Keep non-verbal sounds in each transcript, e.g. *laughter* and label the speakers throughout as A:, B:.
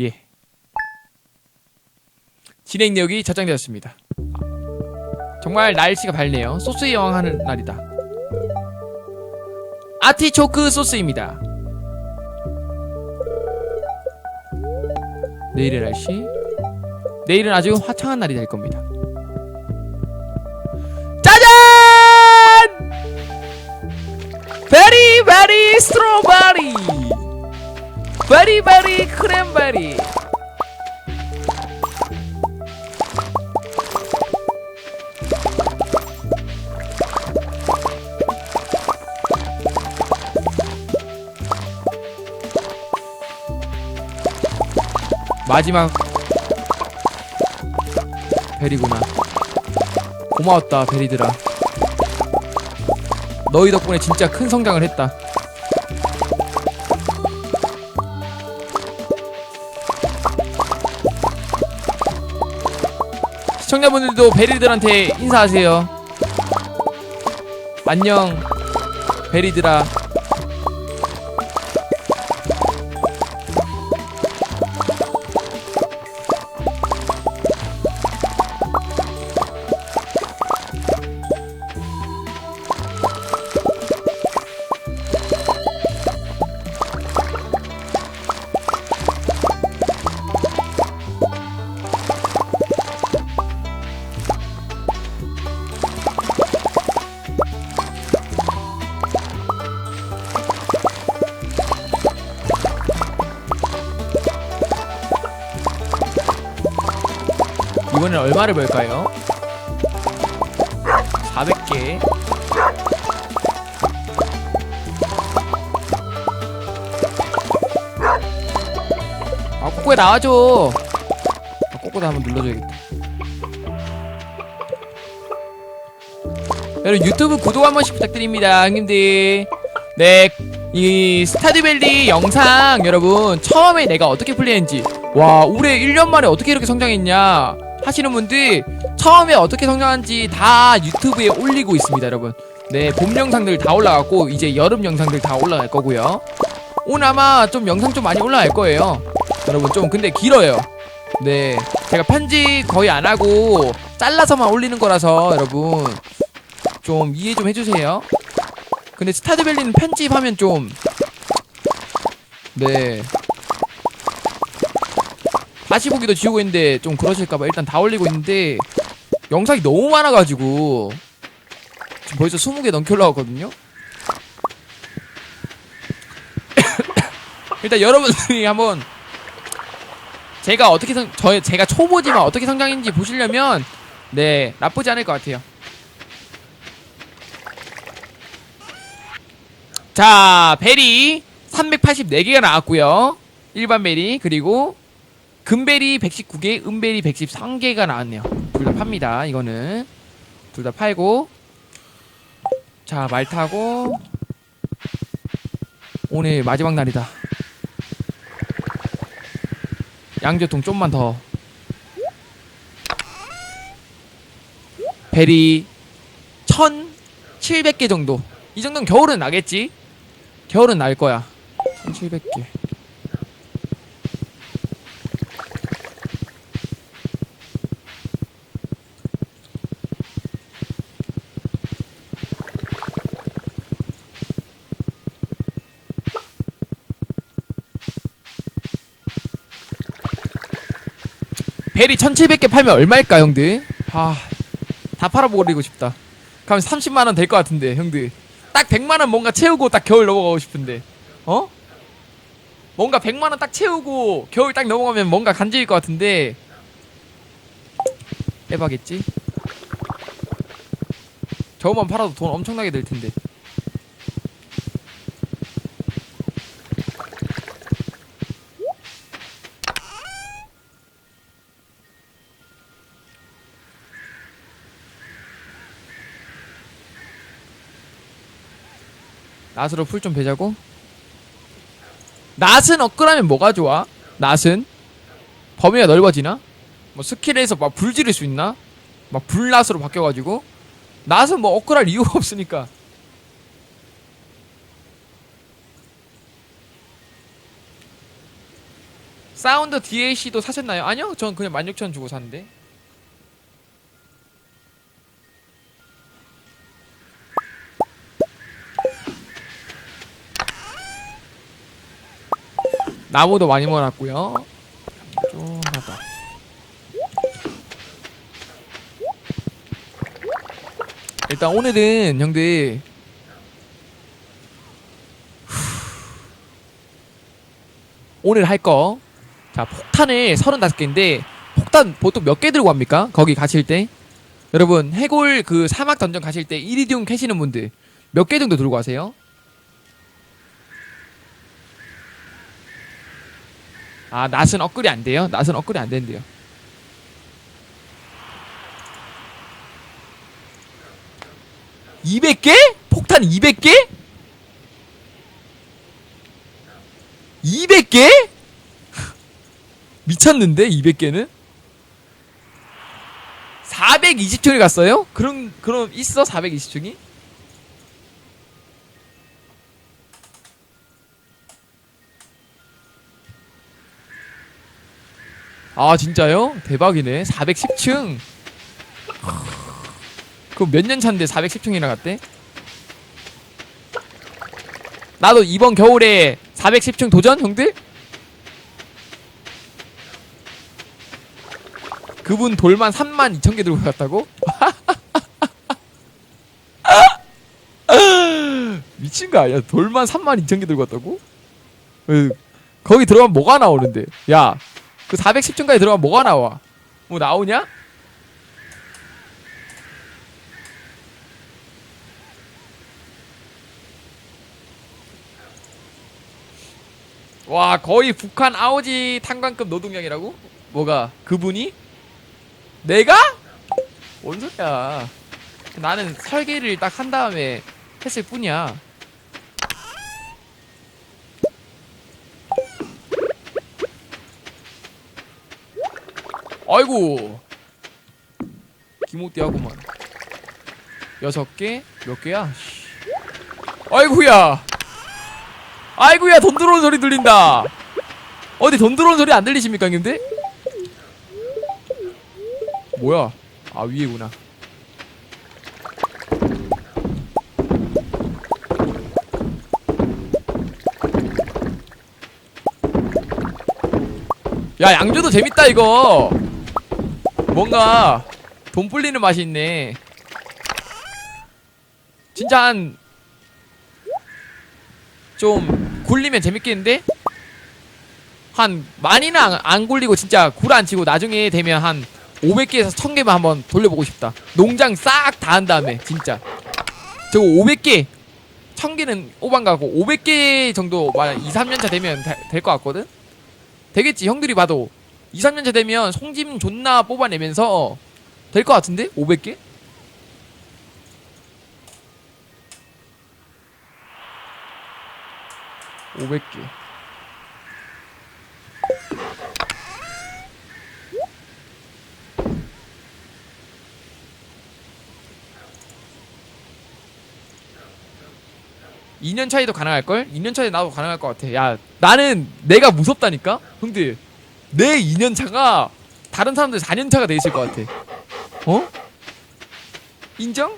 A: 예. 진행 내역이 저장되었습니다. 정말 날씨가 밝네요. 소스의 여왕 하는 날이다. 아티초크 소스입니다. 내일의 날씨. 내일은 아주 화창한 날이 될 겁니다. 마지막 베리구나. 고마웠다 베리들아. 너희 덕분에 진짜 큰 성장을 했다. 시청자분들도 베리들한테 인사하세요. 안녕 베리들아 이번엔 얼마를 벌까요? 400개. 아 꼬꼬에 나와줘. 아, 꼬꼬도 한번 눌러줘야겠다. 여러분 유튜브 구독 한 번씩 부탁드립니다 형님들. 네 이 스타듀밸리 영상 여러분 처음에 내가 어떻게 플레이했는지. 와 올해 1년 만에 어떻게 이렇게 성장했냐 하시는 분들 처음에 어떻게 성장한지 다 유튜브에 올리고 있습니다 여러분. 네 봄 영상들 다 올라갔고 이제 여름 영상들 다 올라갈 거고요. 오늘 아마 좀 영상 좀 많이 올라갈 거예요. 여러분 좀 근데 길어요. 네 제가 편집 거의 안 하고 잘라서만 올리는 거라서 여러분 좀 이해 좀 해주세요. 근데 스타드밸리는 편집하면 좀 네. 다시 보기도 지우고 있는데 좀 그러실까봐 일단 다 올리고 있는데 영상이 너무 많아가지고 지금 벌써 20개 넘게 올라왔거든요. *coughs* 일단 여러분들이 한번 제가 어떻게 성, 저 제가 초보지만 어떻게 성장했는지 보시려면 네 나쁘지 않을 것 같아요. 자 베리 384개가 나왔고요. 일반 베리 그리고 금베리 119개, 은베리 113개가 나왔네요. 둘 다 팝니다. 이거는 둘 다 팔고 자 말 타고 오늘 마지막 날이다. 양조통 좀만 더. 베리 1,700개 정도. 이 정도는 겨울은 나겠지? 겨울은 날 거야. 1,700개. 베리 1700개 팔면 얼마일까 형들? 아, 다 팔아버리고 싶다. 그럼 30만원 될 것 같은데 형들. 딱 100만원 뭔가 채우고 딱 겨울 넘어가고 싶은데. 어? 뭔가 100만원 딱 채우고 겨울 딱 넘어가면 뭔가 간지일 것 같은데. 해봐겠지? 저것만 팔아도 돈 엄청나게 될 텐데. 낫으로 풀 좀 베자고 낫은 업그라면 뭐가 좋아? 낫은 범위가 넓어지나? 뭐 스킬에서 막 불 지를 수 있나? 막 불낫으로 바뀌어가지고 낫은 뭐 업그랄 이유가 *laughs* 없으니까 사운드 DLC도 사셨나요? 아니요 전 그냥 16,000원 주고 샀는데 나무도 많이 모았고요 좀 하다 일단 오늘은 형들 오늘 할 거. 자, 폭탄을 35개인데, 폭탄 보통 몇 개 들고 갑니까? 거기 가실 때? 여러분, 해골 그 사막 던전 가실 때 이리디움 캐시는 분들, 몇 개 정도 들고 가세요? 아, 낫은 업글이 안 돼요? 낫은 업글이 안 된대요. (200개) 폭탄 (200개) 200개? *laughs* 미쳤는데 200개는? 420층을 갔어요? 그럼 그럼 있어 420층이? 아 진짜요? 대박이네 410층 그럼 몇 년 차인데 410층이나 갔대? 나도 이번 겨울에 410층 도전 형들? 그분 돌만 3만 2천 개 들고 갔다고? *laughs* 미친 거 아니야? 돌만 3만 2천 개 들고 갔다고? 으, 거기 들어가면 뭐가 나오는데? 야, 그 410층까지 들어가면 뭐가 나와? 뭐 나오냐? 와 거의 북한 아오지 탄광급 노동력이라고? 뭐가 그분이? 내가? 뭔 소리야 나는 설계를 딱 한 다음에 했을 뿐이야 아이고 기모띠하고만 여섯 개? 몇 개야? 씨. 아이고야 아이고야 돈 들어오는 소리 들린다 어디 돈 들어오는 소리 안 들리십니까 형님들? 뭐야 아 위에구나 야 양조도 재밌다 이거 뭔가 돈 불리는 맛이 있네 진짜 한 좀 굴리면 재밌겠는데? 한 많이는 안, 안 굴리고 진짜 굴 안 치고 나중에 되면 한 500개에서 1000개만 한번 돌려보고 싶다. 농장 싹 다 한 다음에 진짜 저거 500개 1000개는 오반 가고 500개 정도 만 2, 3년차 되면 될 것 같거든? 되겠지 형들이 봐도 2, 3년차 되면 송짐 존나 뽑아내면서 될 것 같은데? 500개? 오백 개. (2년) 차이도 가능할 걸 (2년) 차이 나도 가능할 것 같아 야 나는 내가 무섭다니까 형들 내 (2년) 차가 다른 사람들 (4년) 차가 돼 있을 것 같아. 어? 인정?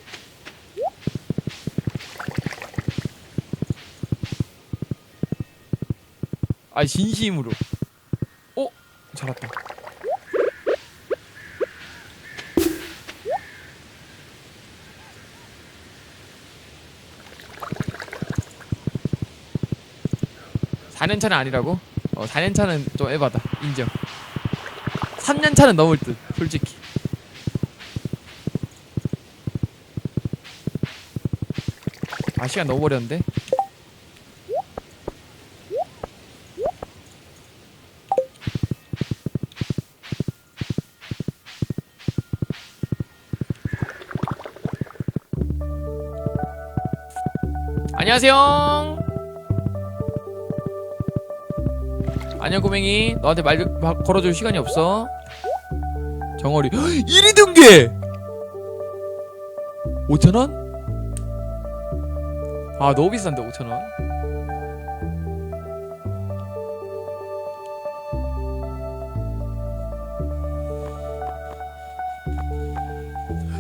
A: 아 진심으로. 어? 잡았다. (4년차는) 아니라고? 어 (4년차는) 좀 에바다. 인정. (3년차는) 넘을 듯 솔직히. 아 시간 너무 버렸는데? 안녕하세요. 안녕 꼬맹이 너한테 말 걸어줄 시간이 없어 정어리 1위 등계 5천원? 아 너무 비싼데 5천원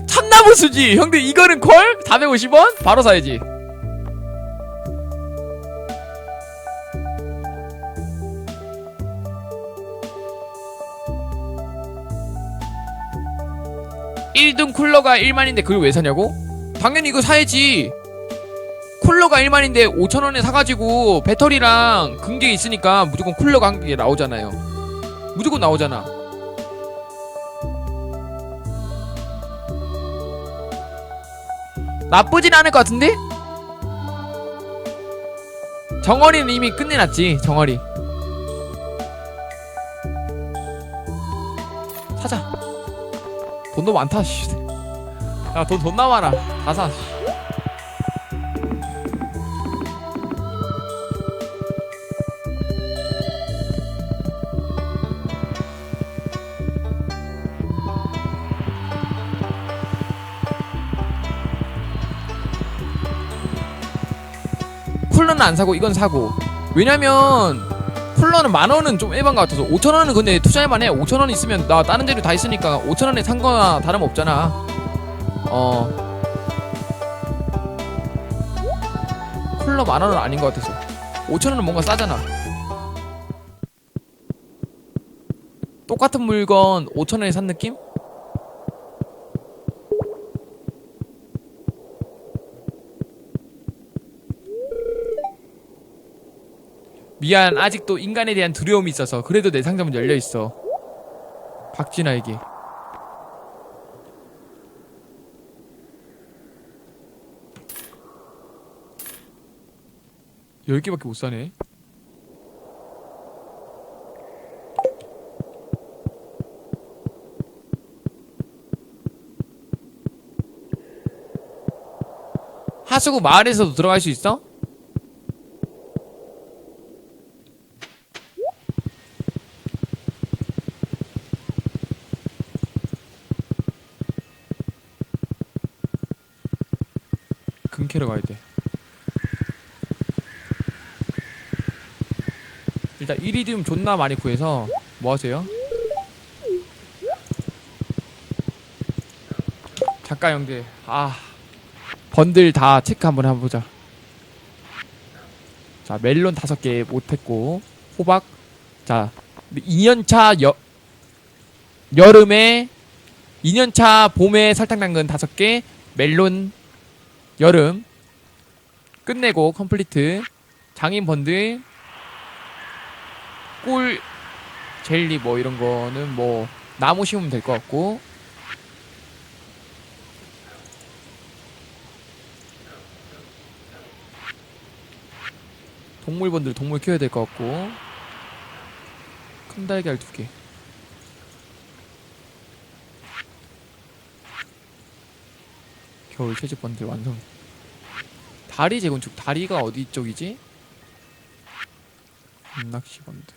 A: 참나무 수지 형들 이거는 콜? 450원? 바로 사야지 쿨러가 1만인데 그걸 왜 사냐고? 당연히 이거 사야지 쿨러가 1만인데 5천원에 사가지고 배터리랑 금괴 있으니까 무조건 쿨러가 한 개 나오잖아요 무조건 나오잖아 나쁘진 않을 것 같은데? 정어리는 이미 끝내놨지 정어리 사자 돈도 많다 씨. 야돈 존나 많아. 다사 쿨러는 안 사고 이건 사고. 왜냐면 쿨러는 만 원은 좀 에반 것 같아서. 5천 원은 근데 투자할 만해 5천 원 있으면 나 다른 재료 다 있으니까 5천 원에 산 거나 다름 없잖아 어. 쿨러 만 원은 아닌 것 같아서. 5천 원은 뭔가 싸잖아. 똑같은 물건 5천 원에 산 느낌? 미안 아직도 인간에 대한 두려움이 있어서 그래도 내 상점은 열려 있어. 박진아에게 열 개밖에 못 사네 하수구 마을에서도 들어갈 수 있어? 금캐러 가야 돼. 일단 이리디움 존나 많이 구해서 뭐 하세요? 작가 형들 아 번들 다 체크 한번 해보자. 자 멜론 다섯 개 못했고 호박. 자 2년차 여 여름에 2년차 봄에 설탕 당근 다섯 개 멜론 여름. 끝내고 컴플리트. 장인 번들 꿀 젤리 뭐 이런 거는 뭐 나무 심으면 될 것 같고. 동물 번들 동물 키워야 될 것 같고. 큰 달걀 두 개. 겨울 채집 번들 완성. 다리 재건축 다리가 어디 쪽이지? 낚시 번들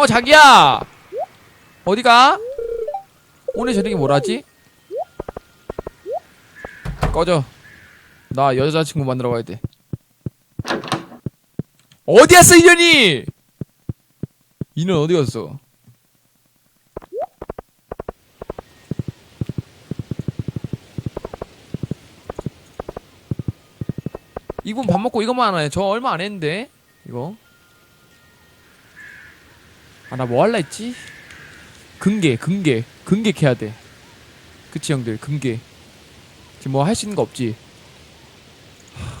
A: 어 자기야! 어디가? 오늘 저녁에 뭘 하지? 꺼져. 나 여자친구 만나러 가야 돼. 어디 갔어 이년이? 이년 어디 갔어? 이분 밥 먹고 이것만 안 하네. 저 얼마 안 했는데 이거 아 나 뭐 할라 했지? 금괴 금괴 금괴 캐야 돼. 그치 형들 금괴. 지금 뭐 할 수 있는 거 없지? 하,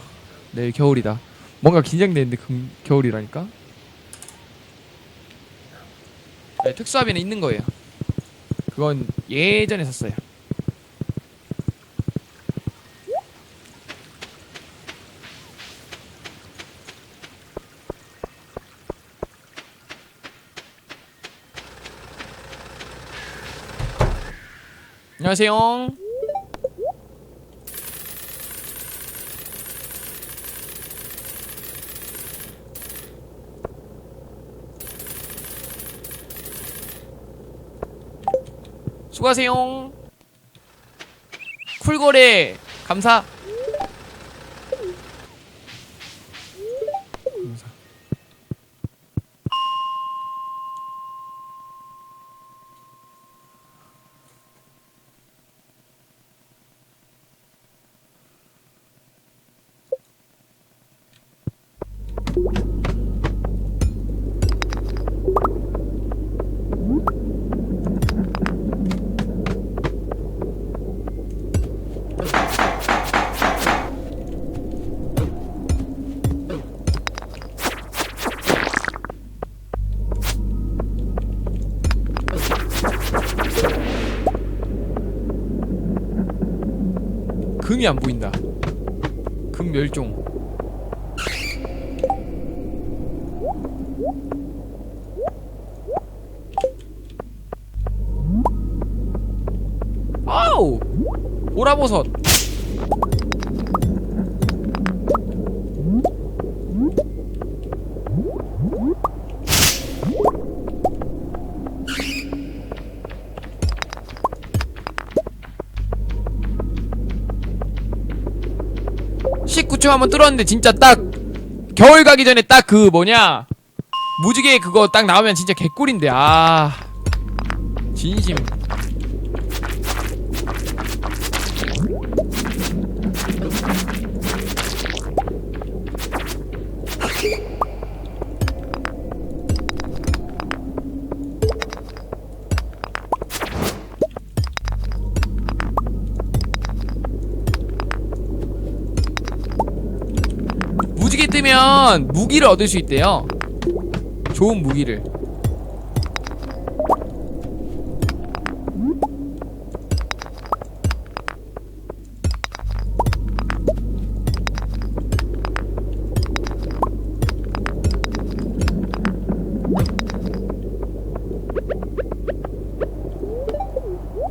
A: 내일 겨울이다. 뭔가 긴장되는데 금, 겨울이라니까? 네, 특수화비는 있는 거예요. 그건 예전에 샀어요 안녕하세요. 수고하세요. 쿨거래 감사. 금이 안 보인다. 금 멸종. 아우! 보라버섯. 층 한번 뚫었는데 진짜 딱 겨울 가기 전에 딱 그 뭐냐? 무지개 그거 딱 나오면 진짜 개꿀인데 아. 진심 뜨면 무기를 얻을 수 있대요. 좋은 무기를.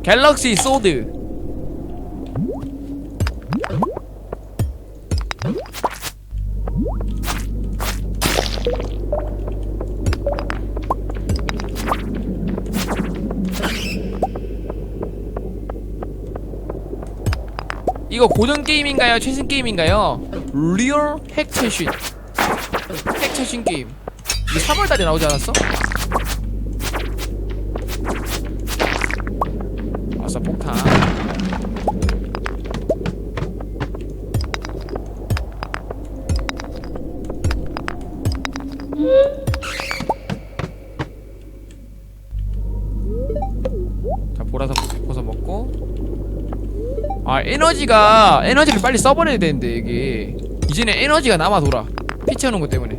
A: 갤럭시 소드 이거 고전 게임인가요? 최신 게임인가요? 리얼 핵 최신 핵 최신 게임 이게 3월달에 나오지 않았어? 에너지가 에너지를 빨리 써버려야 되는데 이게. 이제는 에너지가 남아 돌아. 피 채우는 것 때문에.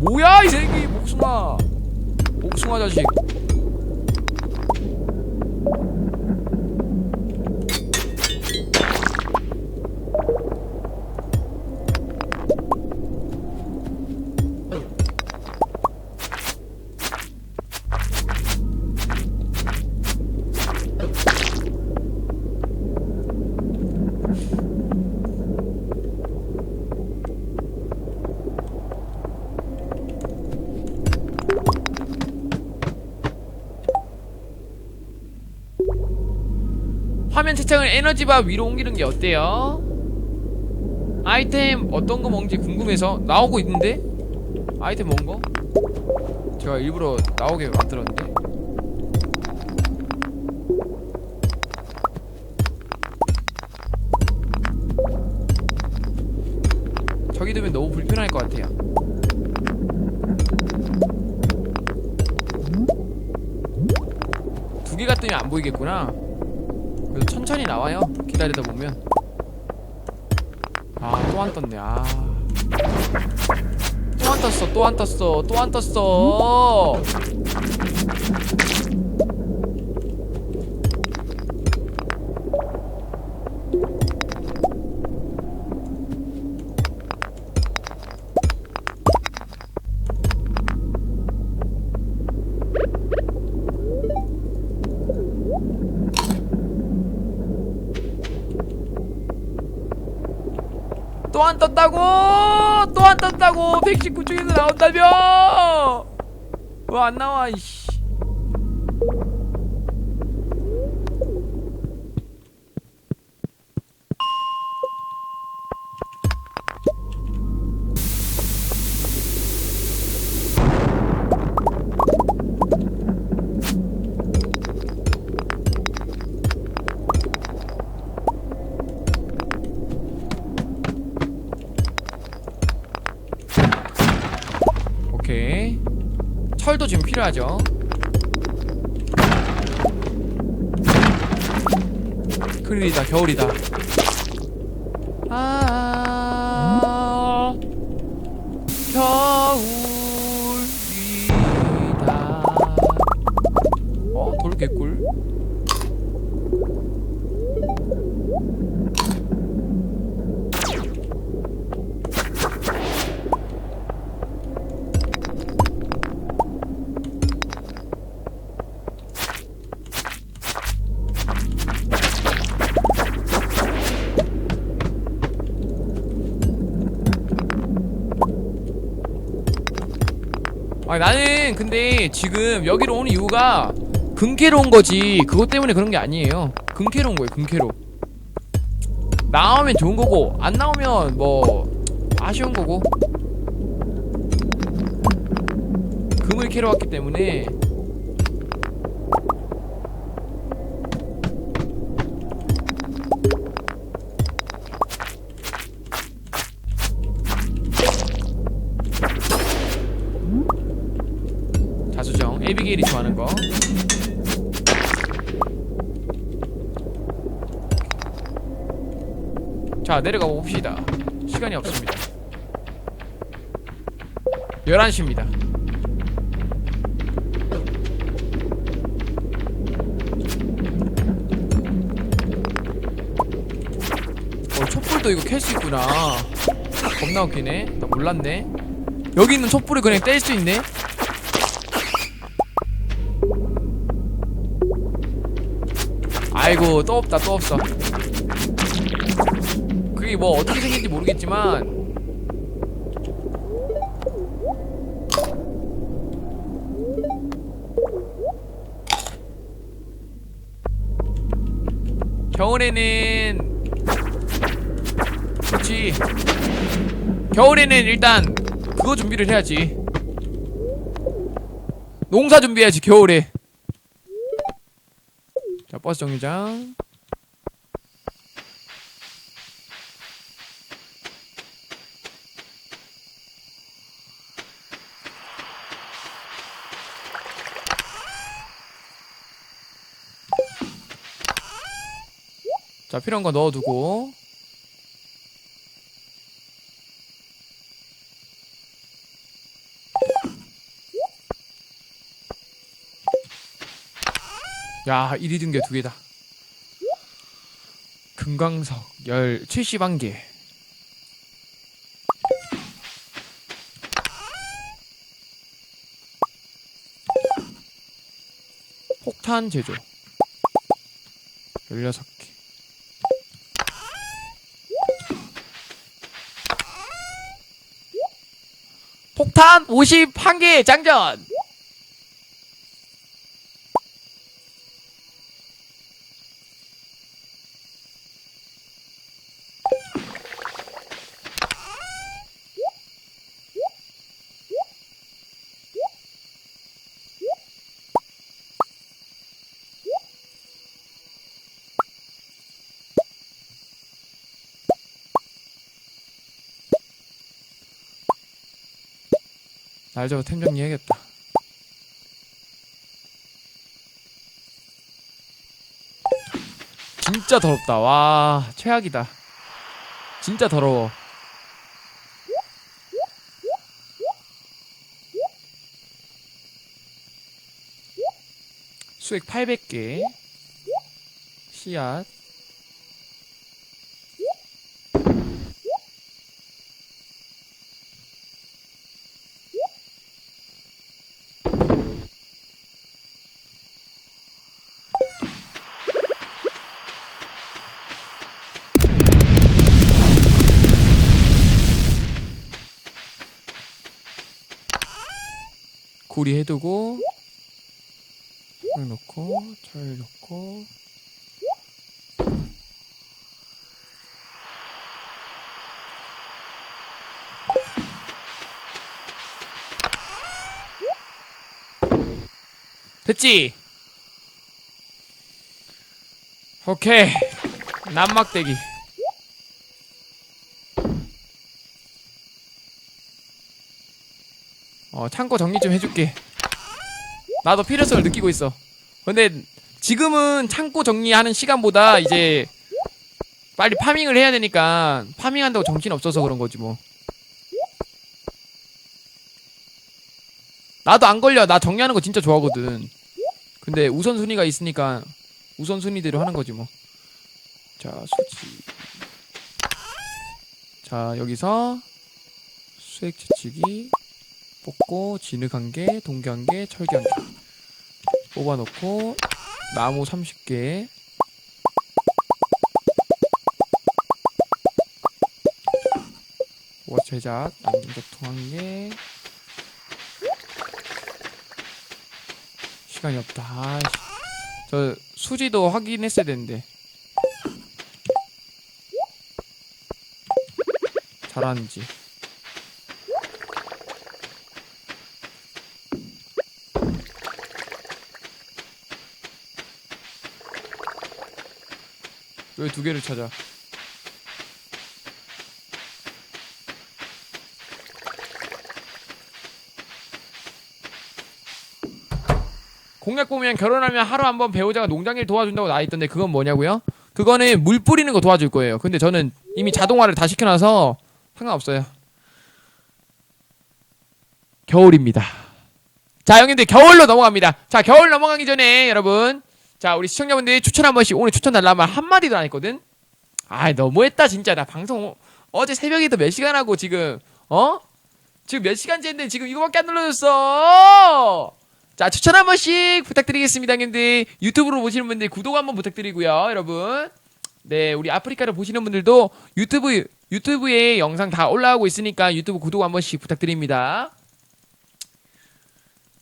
A: 뭐야 이 새끼 목숨아. 목숨아 자식 채창을 에너지바 위로 옮기는 게 어때요? 아이템 어떤 거 먹는지 궁금해서 나오고 있는데? 아이템 먹은 거? 제가 일부러 나오게 만들었는데 그래도 천천히 나와요? 기다리다 보면. 아 또 안 떴네. 아 또 안 떴어 또 안 떴어 또 안 떴어 떴다고? 또 안 떴다고? 119쪽에서 나온다며? 왜 안 나와 이씨 철도 지금 필요하죠. 큰일이다 겨울이다 아 나는 근데 지금 여기로 오는 이유가 금캐로 온 거지. 그것 때문에 그런 게 아니에요. 금캐로 온 거예요 금캐로. 나오면 좋은 거고 안 나오면 뭐 아쉬운 거고. 금을 캐러 왔기 때문에 자 내려가 봅시다. 시간이 없습니다. 11시입니다. 어 촛불도 이거 캘 수 있구나. 겁나 웃기네. 나 몰랐네. 여기 있는 촛불을 그냥 뗄 수 있네? 아이고 또 없다 또 없어 그게 뭐 어떻게 생긴지 모르겠지만. 겨울에는 그렇지. 겨울에는 일단 그거 준비를 해야지. 농사 준비해야지 겨울에. 자 버스 정류장 자 필요한 거 넣어두고. 야 1위 등계 두 개다. 금강석 열 71개. 폭탄 제조. 16개 폭탄 51개 장전 날 저거 템 정리해야겠다. 진짜 더럽다. 와, 최악이다. 진짜 더러워. 수액 800개. 씨앗. 구리 해두고 흙 넣고 철 넣고. 됐지? 오케이. 난막대기 어 창고 정리 좀 해줄게. 나도 필요성을 느끼고 있어. 근데 지금은 창고 정리하는 시간보다 이제 빨리 파밍을 해야 되니까 파밍한다고 정신 없어서 그런 거지 뭐. 나도 안 걸려. 나 정리하는 거 진짜 좋아하거든. 근데 우선순위가 있으니까 우선순위대로 하는 거지 뭐. 자, 수지. 자, 여기서 수액 채치기 뽑고 진흙 한 개, 동계 한 개, 철기 한 개. 뽑아놓고 나무 30개. 워 제작 남격통 한 개. 시간이 없다. 아이씨. 저 수지도 확인했어야 되는데 잘하는지 왜 두 개를 찾아 공약 보면 결혼하면 하루 한 번 배우자가 농장일 도와준다고 나와 있던데 그건 뭐냐고요? 그거는 물 뿌리는 거 도와줄 거예요. 근데 저는 이미 자동화를 다 시켜놔서 상관없어요. 겨울입니다. 자, 형님들 겨울로 넘어갑니다. 자, 겨울 넘어가기 전에 여러분, 자 우리 시청자분들 추천 한 번씩 오늘 추천 달라는 말 한마디도 안 했거든. 아, 너무했다 진짜. 나 방송 어제 새벽에도 몇 시간 하고 지금 어? 지금 몇 시간째인데 지금 이거밖에 안 눌러줬어. 자 추천 한 번씩 부탁드리겠습니다 형님들 유튜브로 보시는 분들 구독 한번 부탁드리고요 여러분 네 우리 아프리카를 보시는 분들도 유튜브 유튜브에 영상 다 올라오고 있으니까 유튜브 구독 한 번씩 부탁드립니다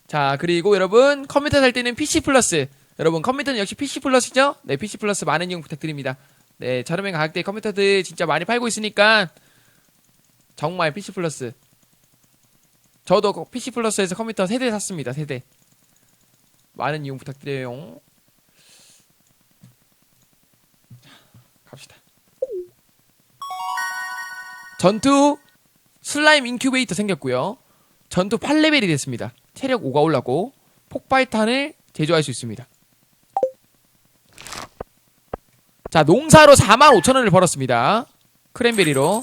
A: 자 그리고 여러분 컴퓨터 살 때는 PC 플러스 여러분 컴퓨터는 역시 PC 플러스죠 네 PC 플러스 많은 이용 부탁드립니다 네 저렴한 가격대 컴퓨터들 진짜 많이 팔고 있으니까 정말 PC 플러스 저도 PC 플러스에서 컴퓨터 세대 샀습니다 세대 많은 이용 부탁드려요. 자, 갑시다. 전투 슬라임 인큐베이터 생겼고요. 전투 8레벨이 됐습니다. 체력 5가 올랐고 폭발탄을 제조할 수 있습니다. 자, 농사로 45,000원을 벌었습니다. 크랜베리로